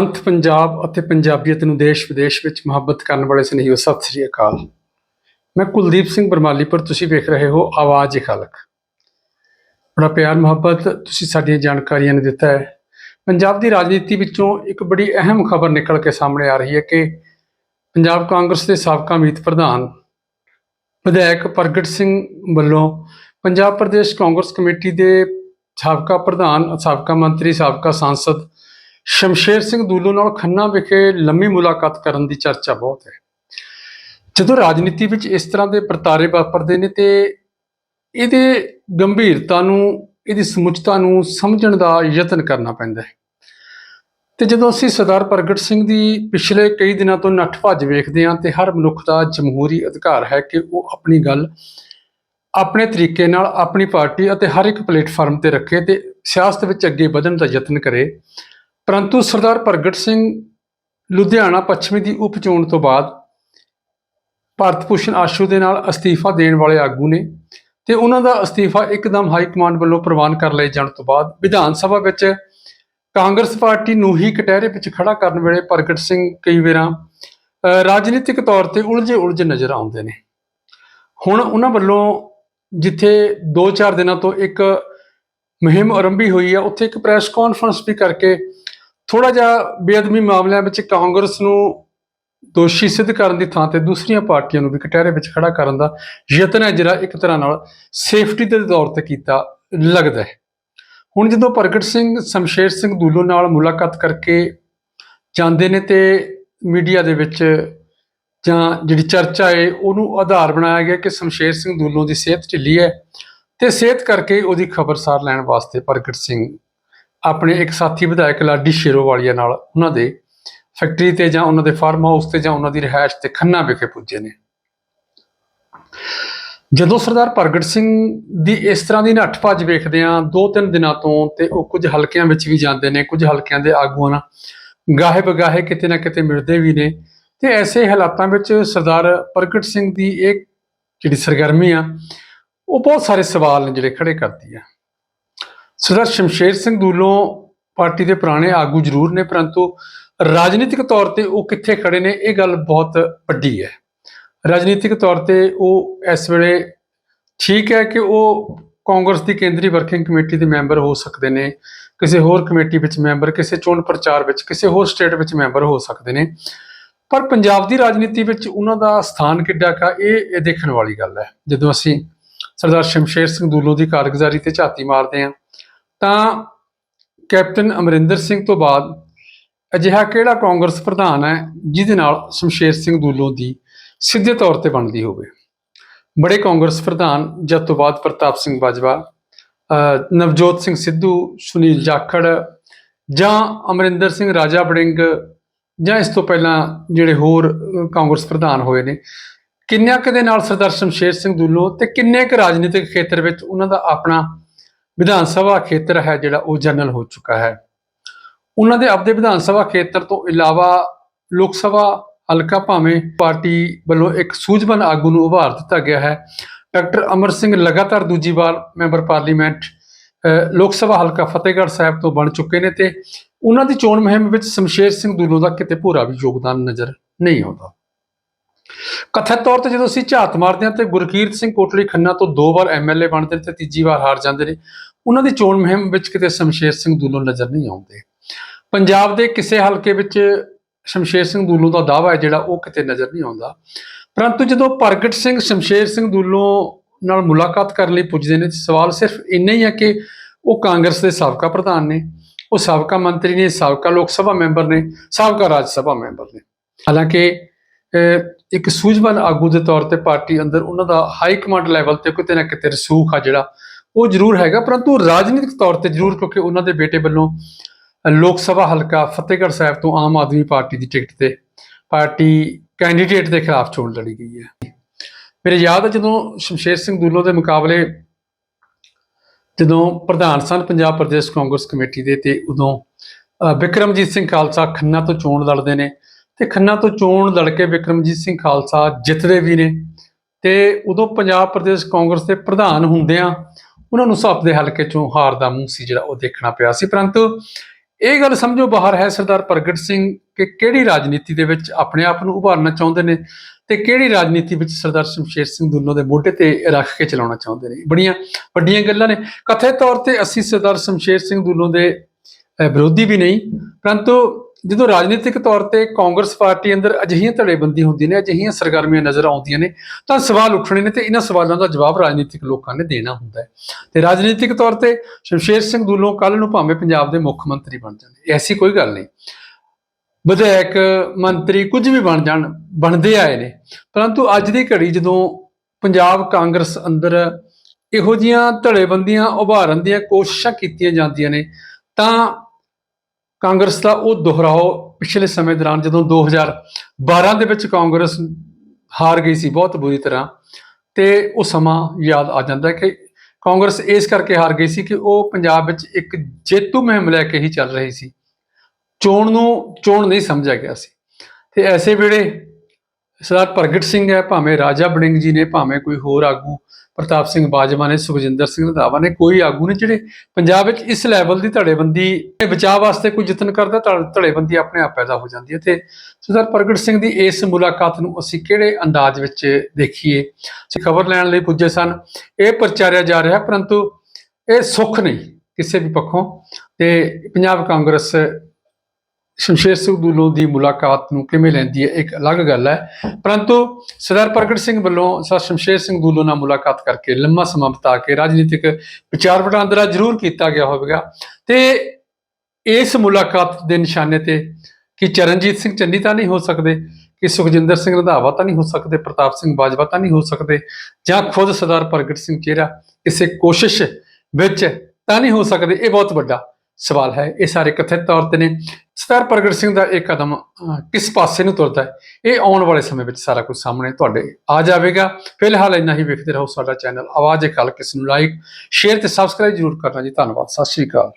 ਪੰਥ ਪੰਜਾਬ ਅਤੇ ਪੰਜਾਬੀਅਤ ਨੂੰ ਦੇਸ਼ ਵਿਦੇਸ਼ ਵਿੱਚ ਮੁਹੱਬਤ ਕਰਨ ਵਾਲੇ ਸਨੇਹੀਓ, ਸਤਿ ਸ੍ਰੀ ਅਕਾਲ। ਮੈਂ ਕੁਲਦੀਪ ਸਿੰਘ ਬਰਮਾਲੀਪੁਰ ਤੁਸੀਂ ਵੇਖ ਰਹੇ ਹੋ ਆਵਾਜ਼ ਏ ਖਲਕ। ਬੜਾ ਪਿਆਰ, ਮੁਹੱਬਤ ਤੁਸੀਂ ਸਾਡੀਆਂ ਜਾਣਕਾਰੀਆਂ ਨੂੰ ਦਿੱਤਾ ਹੈ। ਪੰਜਾਬ ਦੀ ਰਾਜਨੀਤੀ ਵਿੱਚੋਂ ਇੱਕ ਬੜੀ ਅਹਿਮ ਖਬਰ ਨਿਕਲ ਕੇ ਸਾਹਮਣੇ ਆ ਰਹੀ ਹੈ ਕਿ ਪੰਜਾਬ ਕਾਂਗਰਸ ਦੇ ਸਾਬਕਾ ਮੀਤ ਪ੍ਰਧਾਨ ਵਿਧਾਇਕ ਪ੍ਰਗਟ ਸਿੰਘ ਵੱਲੋਂ ਪੰਜਾਬ ਪ੍ਰਦੇਸ਼ ਕਾਂਗਰਸ ਕਮੇਟੀ ਦੇ ਸਾਬਕਾ ਪ੍ਰਧਾਨ, ਸਾਬਕਾ ਮੰਤਰੀ, ਸਾਬਕਾ ਸਾਂਸਦ ਸ਼ਮਸ਼ੇਰ ਸਿੰਘ ਦੂਲੂ ਨਾਲ ਖੰਨਾ ਵਿਖੇ ਲੰਮੀ ਮੁਲਾਕਾਤ ਕਰਨ ਦੀ ਚਰਚਾ ਬਹੁਤ ਹੈ। ਜਦੋਂ ਰਾਜਨੀਤੀ ਵਿੱਚ ਇਸ ਤਰ੍ਹਾਂ ਦੇ ਵਰਤਾਰੇ ਵਾਪਰਦੇ ਨੇ ਤੇ ਇਹਦੇ ਗੰਭੀਰਤਾ ਨੂੰ, ਇਹਦੀ ਸਮੁੱਚਤਾ ਨੂੰ ਸਮਝਣ ਦਾ ਯਤਨ ਕਰਨਾ ਪੈਂਦਾ ਹੈ। ਤੇ ਜਦੋਂ ਅਸੀਂ ਸਰਦਾਰ ਪ੍ਰਗਟ ਸਿੰਘ ਦੀ ਪਿਛਲੇ ਕਈ ਦਿਨਾਂ ਤੋਂ ਨੱਠ ਭੱਜ ਵੇਖਦੇ ਹਾਂ ਤੇ ਹਰ ਮਨੁੱਖ ਦਾ ਜਮਹੂਰੀ ਅਧਿਕਾਰ ਹੈ ਕਿ ਉਹ ਆਪਣੀ ਗੱਲ ਆਪਣੇ ਤਰੀਕੇ ਨਾਲ ਆਪਣੀ ਪਾਰਟੀ ਅਤੇ ਹਰ ਇੱਕ ਪਲੇਟਫਾਰਮ ਤੇ ਰੱਖੇ ਤੇ ਸਿਆਸਤ ਵਿੱਚ ਅੱਗੇ ਵਧਣ ਦਾ ਯਤਨ ਕਰੇ ਪਰੰਤੂ ਸਰਦਾਰ ਪ੍ਰਗਟ ਸਿੰਘ ਲੁਧਿਆਣਾ ਪੱਛਮੀ ਦੀ ਉਪ ਚੋਣ ਤੋਂ ਬਾਅਦ ਭਾਰਤ ਭੂਸ਼ਣ ਆਸ਼ੂ ਦੇ ਨਾਲ ਅਸਤੀਫਾ ਦੇਣ ਵਾਲੇ ਆਗੂ ਨੇ ਤੇ ਉਹਨਾਂ ਦਾ ਅਸਤੀਫਾ ਇੱਕਦਮ ਹਾਈ ਕਮਾਂਡ ਵੱਲੋਂ ਪ੍ਰਵਾਨ ਕਰ ਲਏ ਜਾਣ ਤੋਂ ਬਾਅਦ ਵਿਧਾਨ ਸਭਾ ਵਿੱਚ ਕਾਂਗਰਸ ਪਾਰਟੀ ਨੂੰ ਹੀ ਕਟਹਿਰੇ ਵਿੱਚ ਖੜਾ ਕਰਨ ਵੇਲੇ ਪ੍ਰਗਟ ਸਿੰਘ ਕਈ ਵਾਰਾਂ ਅਹ, ਰਾਜਨੀਤਿਕ ਤੌਰ ਤੇ ਉਲਝੇ ਉਲਝੇ ਨਜ਼ਰ ਆਉਂਦੇ ਨੇ। ਹੁਣ ਉਹਨਾਂ ਵੱਲੋਂ ਜਿੱਥੇ 2-4 ਦਿਨਾਂ ਤੋਂ ਇੱਕ ਮੁਹਿੰਮ ਆਰੰਭੀ ਹੋਈ ਹੈ ਉੱਥੇ ਇੱਕ ਪ੍ਰੈਸ ਕਾਨਫਰੰਸ ਵੀ ਕਰਕੇ ਥੋੜਾ ਜਿਹਾ ਬੇਅਦਬੀ ਮਾਮਲਿਆਂ ਵਿੱਚ ਕਾਂਗਰਸ ਨੂੰ ਦੋਸ਼ੀ ਸਿੱਧ ਕਰਨ ਦੀ ਥਾਂ ਤੇ ਦੂਸਰੀਆਂ ਪਾਰਟੀਆਂ ਨੂੰ ਵੀ ਕਟਹਿਰੇ ਵਿੱਚ ਖੜਾ ਕਰਨ ਦਾ ਯਤਨ ਹੈ, ਜਿਹੜਾ ਇੱਕ ਤਰ੍ਹਾਂ ਨਾਲ ਸੇਫਟੀ ਦੇ ਤੌਰ ਤੇ ਕੀਤਾ ਲੱਗਦਾ ਹੈ। ਹੁਣ ਜਦੋਂ ਪ੍ਰਗਟ ਸਿੰਘ, ਸ਼ਮਸ਼ੇਰ ਸਿੰਘ ਦੂਲੋ ਨਾਲ ਮੁਲਾਕਾਤ ਕਰਕੇ ਜਾਂਦੇ ਨੇ ਤੇ ਮੀਡੀਆ ਦੇ ਵਿੱਚ ਜਾਂ ਜਿਹੜੀ ਚਰਚਾ ਹੈ, ਉਹਨੂੰ ਆਧਾਰ ਬਣਾਇਆ ਗਿਆ ਕਿ ਸ਼ਮਸ਼ੇਰ ਸਿੰਘ ਦੂਲੋ ਦੀ ਸਿਹਤ ਢਿੱਲੀ ਹੈ ਤੇ ਸਿਹਤ ਕਰਕੇ ਉਹਦੀ ਖਬਰਸਾਰ ਲੈਣ ਵਾਸਤੇ ਪ੍ਰਗਟ ਸਿੰਘ ਆਪਣੇ ਇੱਕ ਸਾਥੀ ਵਿਧਾਇਕ ਲਾਡੀ ਸ਼ੇਰੋਵਾਲੀਆ ਨਾਲ ਉਹਨਾਂ ਦੇ ਫੈਕਟਰੀ ਤੇ ਜਾਂ ਉਹਨਾਂ ਦੇ ਫਾਰਮ ਹਾਊਸ ਤੇ ਜਾਂ ਉਹਨਾਂ ਦੀ ਰਿਹਾਇਸ਼ ਤੇ ਖੰਨਾ ਵਿਖੇ ਪੁੱਜੇ ਨੇ। ਜਦੋਂ ਸਰਦਾਰ ਪ੍ਰਗਟ ਸਿੰਘ ਦੀ ਇਸ ਤਰ੍ਹਾਂ ਦੀ ਨੱਠ ਭੱਜ ਵੇਖਦੇ ਆ ਦੋ ਤਿੰਨ ਦਿਨਾਂ ਤੋਂ ਤੇ ਉਹ ਕੁਝ ਹਲਕਿਆਂ ਵਿੱਚ ਵੀ ਜਾਂਦੇ ਨੇ, ਕੁਝ ਹਲਕਿਆਂ ਦੇ ਆਗੂਆਂ ਨਾਲ ਗਾਹੇ ਬਗਾਹੇ ਕਿਤੇ ਨਾ ਕਿਤੇ ਮਿਲਦੇ ਵੀ ਨੇ ਤੇ ਐਸੇ ਹਾਲਾਤਾਂ ਵਿੱਚ ਸਰਦਾਰ ਪ੍ਰਗਟ ਸਿੰਘ ਦੀ ਇਹ ਜਿਹੜੀ ਸਰਗਰਮੀ ਆ, ਉਹ ਬਹੁਤ ਸਾਰੇ ਸਵਾਲ ਨੇ ਜਿਹੜੇ ਖੜੇ ਕਰਦੀ ਆ। ਸਰਦਾਰ ਸ਼ਮਸ਼ੇਰ ਸਿੰਘ ਦੂਲੋਂ ਪਾਰਟੀ ਦੇ ਪੁਰਾਣੇ ਆਗੂ ਜ਼ਰੂਰ ਨੇ, ਪਰੰਤੂ ਰਾਜਨੀਤਿਕ ਤੌਰ ਤੇ ਉਹ ਕਿੱਥੇ ਖੜੇ ਨੇ, ਇਹ ਗੱਲ ਬਹੁਤ ਵੱਡੀ ਹੈ। ਰਾਜਨੀਤਿਕ ਤੌਰ ਤੇ ਉਹ ਇਸ ਵੇਲੇ ਠੀਕ ਹੈ ਕਿ ਉਹ ਕਾਂਗਰਸ ਦੀ ਕੇਂਦਰੀ ਵਰਕਿੰਗ ਕਮੇਟੀ ਦੇ ਮੈਂਬਰ ਹੋ ਸਕਦੇ ਨੇ, ਕਿਸੇ ਹੋਰ ਕਮੇਟੀ ਵਿੱਚ ਮੈਂਬਰ, ਕਿਸੇ ਚੋਣ ਪ੍ਰਚਾਰ ਵਿੱਚ, ਕਿਸੇ ਹੋਰ ਸਟੇਟ ਵਿੱਚ ਮੈਂਬਰ ਹੋ ਸਕਦੇ ਨੇ। ਪਰ ਪੰਜਾਬ ਦੀ ਰਾਜਨੀਤੀ ਵਿੱਚ ਉਹਨਾਂ ਦਾ ਸਥਾਨ ਕਿੱਡਾ ਕਾ ਇਹ ਇਹ ਦੇਖਣ ਵਾਲੀ ਗੱਲ ਹੈ। ਜਦੋਂ ਅਸੀਂ ਸਰਦਾਰ ਸ਼ਮਸ਼ੇਰ ਸਿੰਘ ਦੂਲੋ ਦੀ ਕਾਰਗੁਜ਼ਾਰੀ ਤੇ ਝਾਤੀ ਮਾਰਦੇ ਹਾਂ ਤਾਂ ਕੈਪਟਨ ਅਮਰਿੰਦਰ ਸਿੰਘ ਤੋਂ ਬਾਅਦ ਅਜਿਹਾ ਕਿਹੜਾ ਕਾਂਗਰਸ ਪ੍ਰਧਾਨ ਹੈ ਜਿਹਦੇ ਨਾਲ ਸ਼ਮਸ਼ੇਰ ਸਿੰਘ ਦੂਲੋ ਦੀ ਸਿੱਧੇ ਤੌਰ ਤੇ ਬਣਦੀ ਹੋਵੇ? ਬੜੇ ਕਾਂਗਰਸ ਪ੍ਰਧਾਨ, ਜਦ ਤੋਂ ਬਾਅਦ ਪ੍ਰਤਾਪ ਸਿੰਘ ਬਾਜਵਾ ਨਵਜੋਤ ਸਿੰਘ ਸਿੱਧੂ, ਸੁਨੀਲ ਜਾਖੜ ਜਾਂ ਅਮਰਿੰਦਰ ਸਿੰਘ ਰਾਜਾ ਬੜਿੰਗ ਜਾਂ ਇਸ ਤੋਂ ਪਹਿਲਾਂ ਜਿਹੜੇ ਹੋਰ ਕਾਂਗਰਸ ਪ੍ਰਧਾਨ ਹੋਏ ਨੇ, ਕਿੰਨਿਆਂ ਕੁ ਦੇ ਨਾਲ ਸਰਦਾਰ ਸ਼ਮਸ਼ੇਰ ਸਿੰਘ ਦੂਲੋ ਤੇ ਕਿੰਨੇ ਕੁ ਰਾਜਨੀਤਿਕ ਖੇਤਰ ਵਿੱਚ ਉਹਨਾਂ ਦਾ ਆਪਣਾ ਵਿਧਾਨ ਸਭਾ ਖੇਤਰ ਹੈ ਜਿਹੜਾ ਉਹ ਜਨਰਲ ਹੋ ਚੁੱਕਾ ਹੈ। ਉਹਨਾਂ ਦੇ ਆਪਦੇ ਵਿਧਾਨ ਸਭਾ ਖੇਤਰ ਤੋਂ ਇਲਾਵਾ ਲੋਕ ਸਭਾ ਹਲਕਾ ਭਾਵੇਂ ਪਾਰਟੀ ਵੱਲੋਂ ਇੱਕ ਸੂਝਵਾਨ ਆਗੂ ਨੂੰ ਉਭਾਰ ਦਿੱਤਾ ਗਿਆ ਹੈ। ਡਾਕਟਰ ਅਮਰ ਸਿੰਘ ਲਗਾਤਾਰ ਦੂਜੀ ਵਾਰ ਮੈਂਬਰ ਪਾਰਲੀਮੈਂਟ ਲੋਕ ਸਭਾ ਹਲਕਾ ਫਤਿਹਗੜ੍ਹ ਸਾਹਿਬ ਤੋਂ ਬਣ ਚੁੱਕੇ ਨੇ ਤੇ ਉਹਨਾਂ ਦੀ ਚੋਣ ਮੁਹਿੰਮ ਵਿੱਚ ਸ਼ਮਸ਼ੇਰ ਸਿੰਘ ਦੂਲੋਂ ਦਾ ਕਿਤੇ ਪੂਰਾ ਵੀ ਯੋਗਦਾਨ ਨਜ਼ਰ ਨਹੀਂ ਆਉਂਦਾ। ਕਥਿਤ ਤੌਰ ਤੇ ਜਦੋਂ ਅਸੀਂ ਝਾਤ ਮਾਰਦੇ ਹਾਂ ਤੇ ਗੁਰਕੀਰਤ ਸਿੰਘ ਕੋਟਲੀ ਖੰਨਾ ਤੋਂ ਦੋ ਵਾਰ ਐਮਐਲਏ ਬਣਦੇ ਨੇ ਤੇ ਤੀਜੀ ਵਾਰ ਹਾਰ ਜਾਂਦੇ ਨੇ ਉਹਨਾਂ ਦੀ ਚੋਣ ਮੁਹਿੰਮ ਵਿੱਚ ਕਿਤੇ ਸ਼ਮਸ਼ੇਰ ਸਿੰਘ ਦੂਲੋ ਨਜ਼ਰ ਨਹੀਂ ਆਉਂਦੇ। ਪੰਜਾਬ ਦੇ ਕਿਸੇ ਹਲਕੇ ਵਿੱਚ ਸ਼ਮਸ਼ੇਰ ਸਿੰਘ ਦੂਲੋ ਦਾ ਦਾਅਵਾ ਹੈ ਜਿਹੜਾ ਉਹ ਕਿਤੇ ਨਜ਼ਰ ਨਹੀਂ ਆਉਂਦਾ। ਪਰੰਤੂ ਜਦੋਂ ਪ੍ਰਗਟ ਸਿੰਘ ਸ਼ਮਸ਼ੇਰ ਸਿੰਘ ਦੂਲੋ ਨਾਲ ਮੁਲਾਕਾਤ ਕਰਨ ਲਈ ਪੁੱਜਦੇ ਨੇ ਸਵਾਲ ਸਿਰਫ ਇੰਨਾ ਹੀ ਹੈ ਕਿ ਉਹ ਕਾਂਗਰਸ ਦੇ ਸਾਬਕਾ ਪ੍ਰਧਾਨ ਨੇ ਉਹ ਸਾਬਕਾ ਮੰਤਰੀ ਨੇ ਸਾਬਕਾ ਲੋਕ ਸਭਾ ਮੈਂਬਰ ਨੇ ਸਾਬਕਾ ਰਾਜ ਸਭਾ ਮੈਂਬਰ ਨੇ। ਹਾਲਾਂਕਿ ਅਹ, ਇੱਕ ਸੂਝਵਾਨ ਆਗੂ ਦੇ ਤੌਰ ਤੇ ਪਾਰਟੀ ਅੰਦਰ ਉਹਨਾਂ ਦਾ ਹਾਈ ਕਮਾਂਡ ਲੈਵਲ ਤੇ ਕਿਤੇ ਨਾ ਕਿਤੇ ਰਸੂਖ ਆ ਜਿਹੜਾ ਉਹ ਜ਼ਰੂਰ ਹੈਗਾ ਪਰੰਤੂ ਰਾਜਨੀਤਿਕ ਤੌਰ ਤੇ ਜ਼ਰੂਰ ਕਿਉਂਕਿ ਉਹਨਾਂ ਦੇ ਬੇਟੇ ਵੱਲੋਂ ਲੋਕ ਸਭਾ ਹਲਕਾ ਫਤਿਹਗੜ੍ਹ ਸਾਹਿਬ ਤੋਂ ਆਮ ਆਦਮੀ ਪਾਰਟੀ ਦੀ ਟਿਕਟ ਤੇ ਪਾਰਟੀ ਕੈਂਡੀਡੇਟ ਦੇ ਖਿਲਾਫ ਚੋਣ ਲੜੀ ਗਈ ਹੈ। ਮੇਰੇ ਯਾਦ ਹੈ ਜਦੋਂ ਸ਼ਮਸ਼ੇਰ ਸਿੰਘ ਦੂਲੋ ਦੇ ਮੁਕਾਬਲੇ ਜਦੋਂ ਪ੍ਰਧਾਨ ਸਨ ਪੰਜਾਬ ਪ੍ਰਦੇਸ਼ ਕਾਂਗਰਸ ਕਮੇਟੀ ਦੇ ਤੇ ਉਦੋਂ ਅਹ, ਵਿਕਰਮਜੀਤ ਸਿੰਘ ਖਾਲਸਾ ਖੰਨਾ ਤੋਂ ਚੋਣ ਲੜਦੇ ਨੇ ਤੇ ਖੰਨਾ ਤੋਂ ਚੋਣ ਲੜ ਕੇ ਵਿਕਰਮਜੀਤ ਸਿੰਘ ਖਾਲਸਾ ਜਿੱਤਦੇ ਵੀ ਨੇ ਤੇ ਉਦੋਂ ਪੰਜਾਬ ਪ੍ਰਦੇਸ਼ ਕਾਂਗਰਸ ਦੇ ਪ੍ਰਧਾਨ ਹੁੰਦਿਆਂ ਉਹਨਾਂ ਨੂੰ ਸਭ ਦੇ ਹਲਕੇ ਚੋਂ ਹਾਰ ਦਾ ਮੂੰਹ ਸੀ ਜਿਹੜਾ ਉਹ ਦੇਖਣਾ ਪਿਆ ਸੀ। ਪਰੰਤੂ ਇਹ ਗੱਲ ਸਮਝੋ ਬਾਹਰ ਹੈ ਸਰਦਾਰ ਪ੍ਰਗਟ ਸਿੰਘ ਕਿ ਕਿਹੜੀ ਰਾਜਨੀਤੀ ਦੇ ਵਿੱਚ ਆਪਣੇ ਆਪ ਨੂੰ ਉਭਾਰਨਾ ਚਾਹੁੰਦੇ ਨੇ ਤੇ ਕਿਹੜੀ ਰਾਜਨੀਤੀ ਵਿੱਚ ਸਰਦਾਰ ਸ਼ਮਸ਼ੇਰ ਸਿੰਘ ਦੁੱਲੋ ਦੇ ਮੋਢੇ ਤੇ ਰੱਖ ਕੇ ਚਲਾਉਣਾ ਚਾਹੁੰਦੇ ਨੇ। ਬੜੀਆਂ ਵੱਡੀਆਂ ਗੱਲਾਂ ਨੇ। ਕਥਿਤ ਤੌਰ ਤੇ ਅਸੀਂ ਸਰਦਾਰ ਸ਼ਮਸ਼ੇਰ ਸਿੰਘ ਦੁੱਲੋ ਦੇ ਵਿਰੋਧੀ ਵੀ ਨਹੀਂ, ਪਰੰਤੂ ਜਦੋਂ ਰਾਜਨੀਤਿਕ ਤੌਰ ਤੇ ਕਾਂਗਰਸ ਪਾਰਟੀ ਅੰਦਰ ਅਜਿਹੀਆਂ ਧੜੇਬੰਦੀ ਹੁੰਦੀ ਨੇ, ਅਜਿਹੀਆਂ ਸਰਗਰਮੀਆਂ ਨਜ਼ਰ ਆਉਂਦੀਆਂ ਨੇ, ਤਾਂ ਸਵਾਲ ਉੱਠਣੇ ਨੇ ਤੇ ਇਹਨਾਂ ਸਵਾਲਾਂ ਦਾ ਜਵਾਬ ਰਾਜਨੀਤਿਕ ਲੋਕਾਂ ਨੇ ਦੇਣਾ ਹੁੰਦਾ ਹੈ। ਤੇ ਰਾਜਨੀਤਿਕ ਤੌਰ ਤੇ ਸ਼ਮਸ਼ੇਰ ਸਿੰਘ ਦੁੱਲੋਂ ਕੱਲ ਨੂੰ ਭਾਵੇਂ ਪੰਜਾਬ ਦੇ ਮੁੱਖ ਮੰਤਰੀ ਬਣ ਜਾਣ, ਐਸੀ ਕੋਈ ਗੱਲ ਨਹੀਂ। ਵਿਧਾਇਕ, ਮੰਤਰੀ ਕੁਝ ਵੀ ਬਣ ਜਾਣ, ਬਣਦੇ ਆਏ ਨੇ। ਪਰੰਤੂ ਅੱਜ ਦੀ ਘੜੀ ਜਦੋਂ ਪੰਜਾਬ ਕਾਂਗਰਸ ਅੰਦਰ ਇਹੋ ਜੀਆਂ ਧੜੇਬੰਦੀਆਂ, ਉਭਾਰਨ ਦੀਆਂ ਕੋਸ਼ਿਸ਼ਾਂ ਕੀਤੀਆਂ ਜਾਂਦੀਆਂ ਨੇ, ਤਾਂ ਕਾਂਗਰਸ ਦਾ ਉਹ ਦੁਹਰਾਓ ਪਿਛਲੇ ਸਮੇਂ ਦੌਰਾਨ ਜਦੋਂ 2012 ਦੇ ਵਿੱਚ ਕਾਂਗਰਸ ਹਾਰ ਗਈ ਸੀ ਬਹੁਤ ਬੁਰੀ ਤਰ੍ਹਾਂ, ਤੇ ਉਹ ਸਮਾਂ ਯਾਦ ਆ ਜਾਂਦਾ ਕਿ ਕਾਂਗਰਸ ਇਸ ਕਰਕੇ ਹਾਰ ਗਈ ਸੀ ਕਿ ਉਹ ਪੰਜਾਬ ਵਿੱਚ ਇੱਕ ਜੇਤੂ ਮੁਹਿੰਮ ਲੈ ਕੇ ਹੀ ਚੱਲ ਰਹੀ ਸੀ। ਚੋਣ ਨੂੰ ਚੋਣ ਨਹੀਂ ਸਮਝਿਆ ਗਿਆ ਸੀ। ਤੇ ਐਸੇ ਵੇਲੇ ਸਰਦਾਰ ਪ੍ਰਗਟ ਸਿੰਘ ਹੈ, ਭਾਵੇਂ ਰਾਜਾ ਬੜਿੰਗ ਜੀ ਨੇ, ਭਾਵੇਂ ਕੋਈ ਹੋਰ ਆਗੂ ਪ੍ਰਤਾਪ ਸਿੰਘ ਬਾਜਵਾ ਨੇ, ਸੁਖਜਿੰਦਰ ਸਿੰਘ ਰੰਧਾਵਾ ਨੇ, ਕੋਈ ਆਗੂ ਨੇ ਜਿਹੜੇ ਪੰਜਾਬ ਵਿੱਚ ਇਸ ਲੈਵਲ ਦੀ ਧੜੇਬੰਦੀ ਬਚਾਅ ਵਾਸਤੇ ਕੋਈ ਯਤਨ ਕਰਦਾ, ਧੜ- ਧੜੇਬੰਦੀ ਆਪਣੇ ਆਪ ਪੈਦਾ ਹੋ ਜਾਂਦੀ ਹੈ ਤੇ ਸਰਦਾਰ ਪ੍ਰਗਟ ਸਿੰਘ ਦੀ ਇਸ ਮੁਲਾਕਾਤ ਨੂੰ ਅਸੀਂ ਕਿਹੜੇ ਅੰਦਾਜ਼ ਵਿੱਚ ਦੇਖੀਏ? ਅਸੀਂ ਖਬਰ ਲੈਣ ਲਈ ਪੁੱਜੇ ਸਨ। ਇਹ ਪ੍ਰਚਾਰਿਆ ਜਾ ਰਿਹਾ, ਪਰੰਤੂ ਇਹ ਸੁੱਖ ਨਹੀਂ ਕਿਸੇ ਵੀ ਪੱਖੋਂ ਤੇ ਪੰਜਾਬ ਕਾਂਗਰਸ ਸ਼ਮਸ਼ੇਰ ਸਿੰਘ ਦੁੱਲੋ ਦੀ ਮੁਲਾਕਾਤ ਨੂੰ ਕਿਵੇਂ ਲੈਂਦੀ ਹੈ, ਇੱਕ ਅਲੱਗ ਗੱਲ ਹੈ। ਪਰੰਤੂ ਸਰਦਾਰ ਪ੍ਰਗਟ ਸਿੰਘ ਵੱਲੋਂ ਸਰ ਸ਼ਮਸ਼ੇਰ ਸਿੰਘ ਦੁੱਲੋ ਨਾਲ ਮੁਲਾਕਾਤ ਕਰਕੇ ਲੰਮਾ ਸਮਾਂ ਬਿਤਾ ਕੇ ਰਾਜਨੀਤਿਕ ਵਿਚਾਰ ਵਟਾਂਦਰਾ ਜ਼ਰੂਰ ਕੀਤਾ ਗਿਆ ਹੋਵੇਗਾ। ਤੇ ਇਸ ਮੁਲਾਕਾਤ ਦੇ ਨਿਸ਼ਾਨੇ ਤੇ ਕਿ ਚਰਨਜੀਤ ਸਿੰਘ ਚੰਨੀ ਤਾਂ ਨਹੀਂ ਹੋ ਸਕਦੇ, ਕਿ ਸੁਖਜਿੰਦਰ ਸਿੰਘ ਰੰਧਾਵਾ ਤਾਂ ਨਹੀਂ ਹੋ ਸਕਦੇ, ਪ੍ਰਤਾਪ ਸਿੰਘ ਬਾਜਵਾ ਤਾਂ ਨਹੀਂ ਹੋ ਸਕਦੇ, ਜਾਂ ਖੁਦ ਸਰਦਾਰ ਪ੍ਰਗਟ ਸਿੰਘ ਚਿਹਰਾ ਕਿਸੇ ਕੋਸ਼ਿਸ਼ ਵਿੱਚ ਤਾਂ ਨਹੀਂ ਹੋ ਸਕਦੇ, ਇਹ ਬਹੁਤ ਵੱਡਾ ਸਵਾਲ ਹੈ। ਇਹ ਸਾਰੇ ਕਥਿਤ ਤੌਰ ਤੇ ਨੇ। ਸਰਦਾਰ ਪ੍ਰਗਟ ਸਿੰਘ ਦਾ ਇਹ ਕਦਮ ਕਿਸ ਪਾਸੇ ਨੂੰ ਤੁਰਦਾ ਹੈ? ਇਹ ਆਉਣ ਵਾਲੇ ਸਮੇਂ ਵਿੱਚ ਸਾਰਾ ਕੁਝ ਸਾਹਮਣੇ ਤੁਹਾਡੇ ਆ ਜਾਵੇਗਾ। ਫਿਲਹਾਲ ਇੰਨਾ ਹੀ ਵੇਖਦੇ ਰਹੋ ਸਾਡਾ ਚੈਨਲ ਆਵਾਜ਼ ਇੱਕ ਹਲ ਕਿਸ ਨੂੰ ਲਾਈਕ ਸ਼ੇਅਰ ਤੇ ਸਬਸਕ੍ਰਾਈਬ ਜਰੂਰ ਕਰਨਾ ਜੀ। ਧੰਨਵਾਦ, ਸਤਿ ਸ਼੍ਰੀ ਅਕਾਲ।